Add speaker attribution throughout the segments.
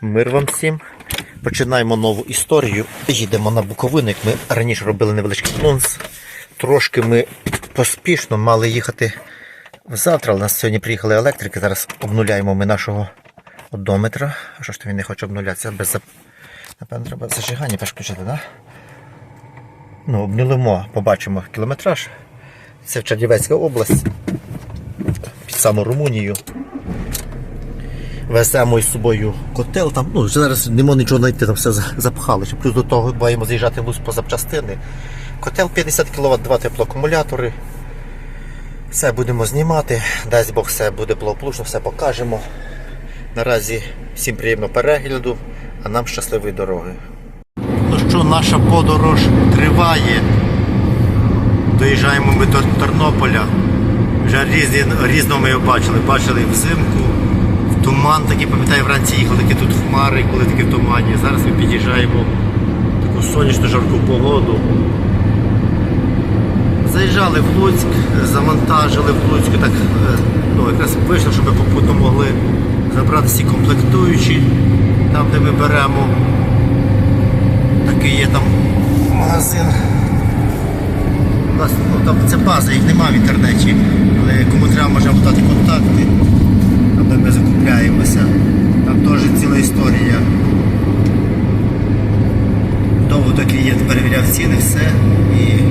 Speaker 1: Мир вам всім. Починаємо нову історію. Їдемо на Буковину, як ми раніше робили невеличкий анонс. Трошки ми поспішно мали їхати завтра, у нас сьогодні приїхали електрики. Зараз обнуляємо ми нашого одометра. А що ж то він не хоче обнулятися? Без зап... Напевно, треба зажигання перш включити? Да? Ну, обнулимо, побачимо кілометраж. Це Чернівецька область. Під саму Румунію. Веземо із собою котел. Там, ну, вже зараз не нічого знайти, там все за- запхали. Ще Плюс до того маємо заїжджати Луцьк по запчастини. Котел 50 кВт, два теплоакумулятори. Все будемо знімати. Дасть Бог, все буде благополучно, все покажемо. Наразі всім приємного перегляду, а нам щасливої дороги. Ну що, наша подорож триває. Доїжджаємо ми до Тернополя. Вже різні, різно ми його бачили. Бачили взимку, туман, такий, пам'ятаю, вранці їхали, такі тут хмари, коли такі в тумані. Зараз ми під'їжджаємо в таку сонячну жарку погоду. Заїжджали в Луцьк, завантажили в Луцьку, так е, ну, якраз вийшло, щоб попутно могли забрати всі комплектуючі, там де ми беремо. Такий є там магазин. Ну, там це база, їх немає в інтернеті, але кому треба можемо дати контакти, аби ми закупляємося. Там теж ціла історія. Довго до ціни, все і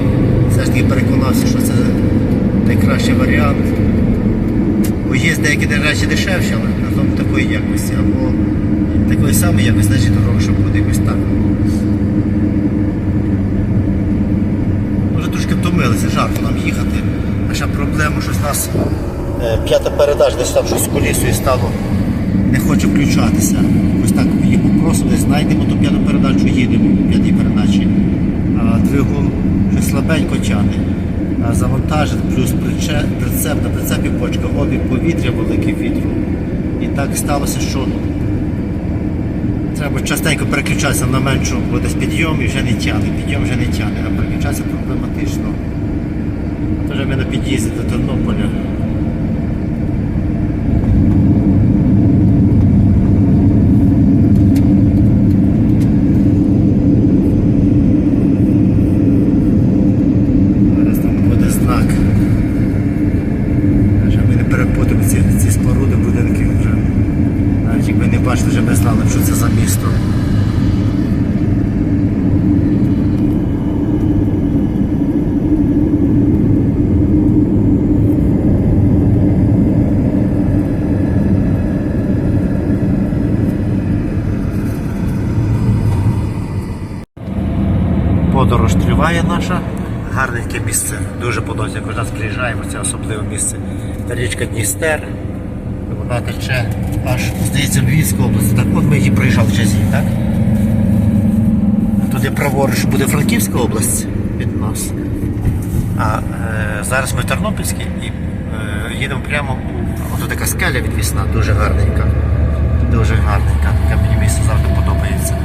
Speaker 1: все ж таки переконався, що це найкращий варіант. Бо є деякі речі дешевші, але на тому такої якості, або такої самої якості, значить дорогше буде якось так. Вже трошки втомилися, жарко нам їхати. А ще проблема, що з нас е, п'ята передача десь там щось з колісою стало, не хоче включатися. Ось так її попросили, знайдемо ту п'яту передачу, їдемо по п'ятій передачі. Слабенько тягне. Завантажен, плюс прицеп на прицепі почка, обіг повітря, великий вітру. І так сталося, що Треба частенько переключатися на меншу, бо десь підйом і вже не тягне, підйом вже не тягне, а переключатися проблематично. Тож ми на під'їзді до Тернополя. Зараз там буде знак. Вже ми не перепутаємо ці, ці споруди будинків вже. Бачили, вже ми знали, що це за місто. Подорож триває наша. Гарненьке місце. Дуже подобається, як нас приїжджаємо, це особливе місце. Річка Дністер. Вона аж, здається, в Львівську область. Так от ми її проїжджали через її, так? Туди праворуч буде Франківська область від нас. А е, зараз ми в Тернопільській і е, їдемо прямо ото така скеля відвісна, дуже гарненька. Дуже гарненька. Таке мені місце завжди подобається.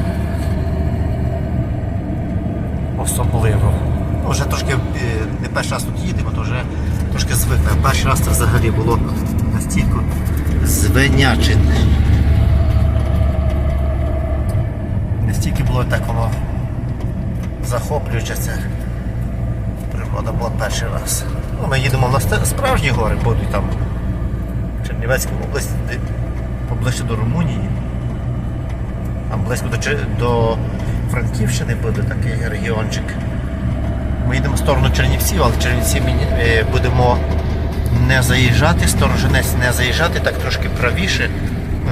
Speaker 1: Особливо. Вже трошки е, не перший раз тут їдемо, то вже трошки звикли. Перший раз це взагалі було настільки звенячин. Настільки було так воно захоплююче це. Природа була перший раз. Ну, ми їдемо на справжні гори, будуть там Чернівецька область, поближче до Румунії. Там близько до, до Франківщини буде такий регіончик. Ми їдемо в сторону Чернівців, але Чернівці е, будемо не заїжджати, Сторожинець не заїжджати, так трошки правіше,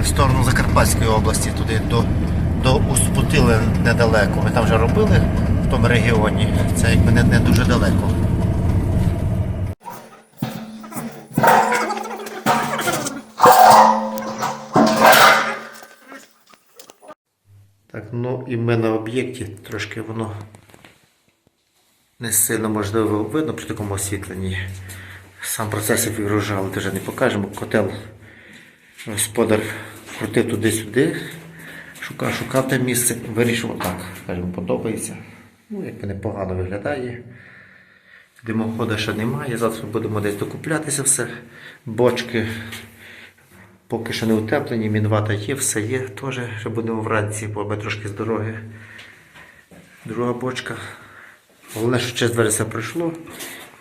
Speaker 1: в сторону Закарпатської області, туди до, до Успутили недалеко. Ми там вже робили в тому регіоні. Це якби не, не дуже далеко. Так, ну і ми на об'єкті трошки воно не сильно можливо видно при такому освітленні. Сам процес як вигружали, теж не покажемо. Котел господар крутив туди-сюди, шукав, шукав те місце, вирішив так. Скажімо, подобається. Ну, якби непогано виглядає. Димохода ще немає, завтра будемо десь докуплятися все. Бочки Поки що не утеплені, мінвата є, все є. Теж ще будемо вранці, бо ми трошки з дороги. Друга бочка. Головне, що через все пройшло.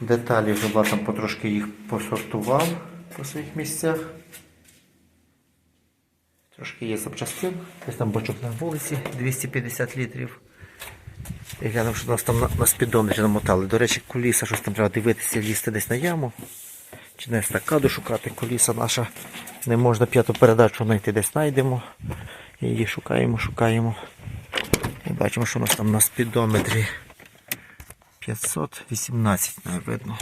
Speaker 1: Деталі вже бачимо, потрошки їх посортував по своїх місцях. Трошки є запчастин. Ось там бочок на вулиці 250 літрів. І глянув, що нас там на, на спідони намотали. До речі, куліса, щось там треба дивитися, лізти десь на яму. Чи не стакаду шукати, коліса наша. Не можна п'яту передачу знайти, десь знайдемо. Її шукаємо, шукаємо. І бачимо, що у нас там на спідометрі 518, не видно.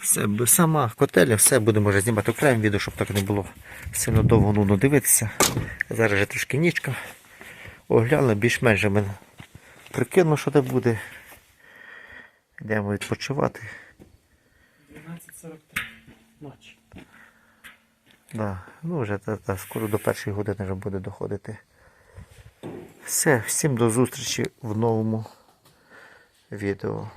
Speaker 1: Все, сама котеля, все будемо вже знімати окремо відео, щоб так не було сильно довго нудно дивитися. Зараз вже трішки нічка. Оглянули, більш-менш мене прикинув, що це буде. Йдемо відпочивати.
Speaker 2: 12.43 ночі.
Speaker 1: Да. Ну, вже та, та, скоро до першої години вже буде доходити. Все, всім до зустрічі в новому відео.